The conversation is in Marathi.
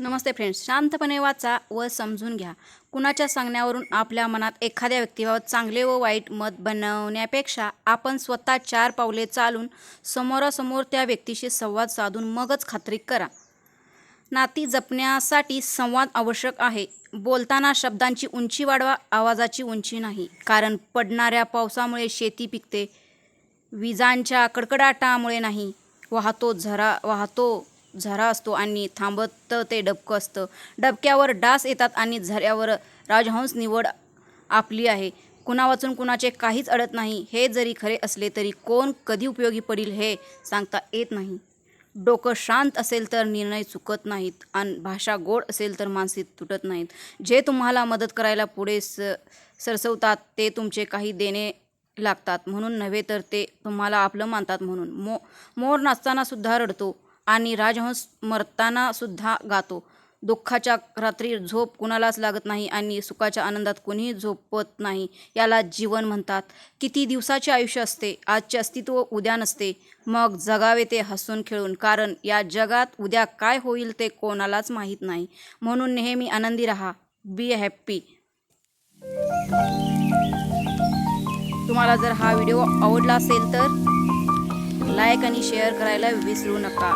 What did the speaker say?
नमस्ते फ्रेंड्स शांतपणे वाचा व समजून घ्या. कुणाच्या सांगण्यावरून आपल्या मनात एखाद्या व्यक्तीबाबत चांगले व वाईट मत बनवण्यापेक्षा आपण स्वतः चार पावले चालून समोरासमोर त्या व्यक्तीशी संवाद साधून मगच खात्री करा. नाती जपण्यासाठी संवाद आवश्यक आहे. बोलताना शब्दांची उंची वाढवा आवाजाची उंची नाही. कारण पडणाऱ्या पावसामुळे शेती पिकते विजांच्या कडकडाटामुळे नाही. वाहतो झरा वाहतो झरा असतो आणि थांबत ते डबकं असतं. डबक्यावर डास येतात आणि झऱ्यावर राजहंस निवड आपली आहे. कुणा वाचून कुणाचे काहीच अडत नाही. हे जरी खरे असले तरी कोण कधी उपयोगी पडेल हे सांगता येत नाही. डोकं शांत असेल तर निर्णय चुकत नाहीत. आणि भाषा गोड असेल तर मानसिक तुटत नाहीत. जे तुम्हाला मदत करायला पुढे स सरसवतात ते तुमचे काही देणे लागतात. म्हणून नव्हे तर ते तुम्हाला आपलं मानतात म्हणून. मो मोर नाचताना सुद्धा रडतो. आणि राजहंस मरताना सुद्धा गातो. दुःखाच्या रात्री झोप कुणालाच लागत नाही आणि सुखाच्या आनंदात कोणीही झोपत नाही याला जीवन म्हणतात. किती दिवसाचे आयुष्य असते आजचे अस्तित्व उद्या नसते. मग जगावे ते हसून खेळून कारण या जगात उद्या काय होईल ते कोणालाच माहीत नाही. म्हणून नेहमी आनंदी राहा. बी हॅप्पी तुम्हाला जर हा व्हिडिओ आवडला असेल तर लाईक आणि शेअर करायला विसरू नका.